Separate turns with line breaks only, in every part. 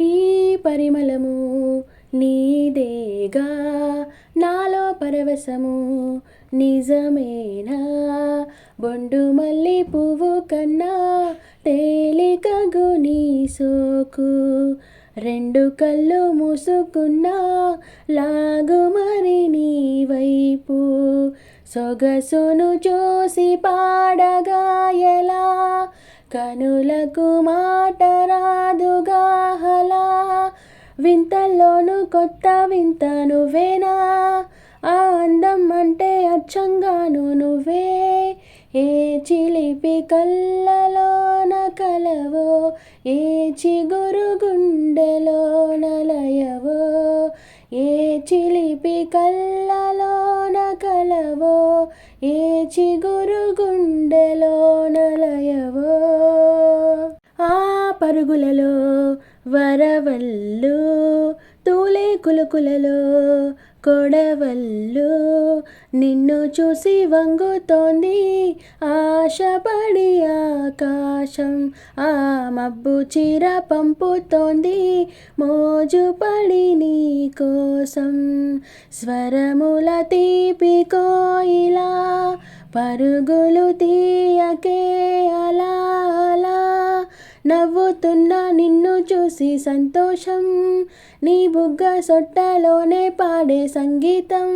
ఈ పరిమళము నీదేగా నాలో పరవశము నిజమేనా? బొండు మల్లి పువ్వు కన్నా తేలికగు నీ సోకు రెండు కళ్ళు మూసుకున్నా లాగు మరి నీ వైపు. సొగసును చూసి పాడగా ఎలా కనులకు మాట వింతల్లోనూ కొత్త వింత నువ్వేనా? ఆ అందం అంటే అచ్చంగాను నువ్వే. ఏ చిలిపి కళ్ళలోన కలవో? ఏ చిగురు గుండెలోన లయవో? ఏ చిలిపి కళ్ళలోన కలవో? ఏ చిగురు గుండె పరుగులలో వరవల్లు తూలే కులుకులలో కొడవల్లు నిన్ను చూసి వంగుతోంది ఆశపడి ఆకాశం ఆ మబ్బు చీర పంపుతోంది మోజుపడి నీ కోసం. స్వరముల తీపి కోయిలా పరుగులు తీయకే అలా అలా నవ్వుతున్నా నిన్ను చూసి సంతోషం. నీ బుగ్గ సొట్టలోనే పాడే సంగీతం.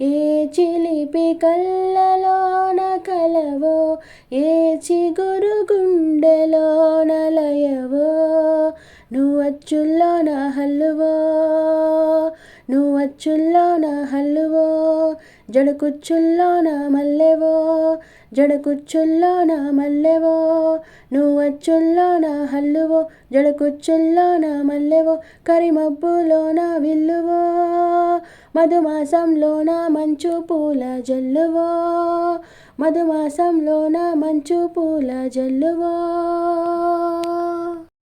ఏ చిలిపి కళ్ళలోన కలవో ఏ చిగురు గుండెలోన లయవో నువ్వచ్చుల్లో నా హల్లువో నువ్వచ్చుల్లో నా హల్లువో జడకుచ్చుల్లో నా మల్లెవో జడకుచ్చుల్లో నా మల్లెవో నువ్వచ్చుల్లో నా హల్లువో జడకుచ్చుల్లో నా మల్లెవో కరిమబ్బులో నా విల్లువో మధుమాసంలో నా మంచు పూల జల్లువో మధుమాసంలో నా మంచు పూల జల్లువో.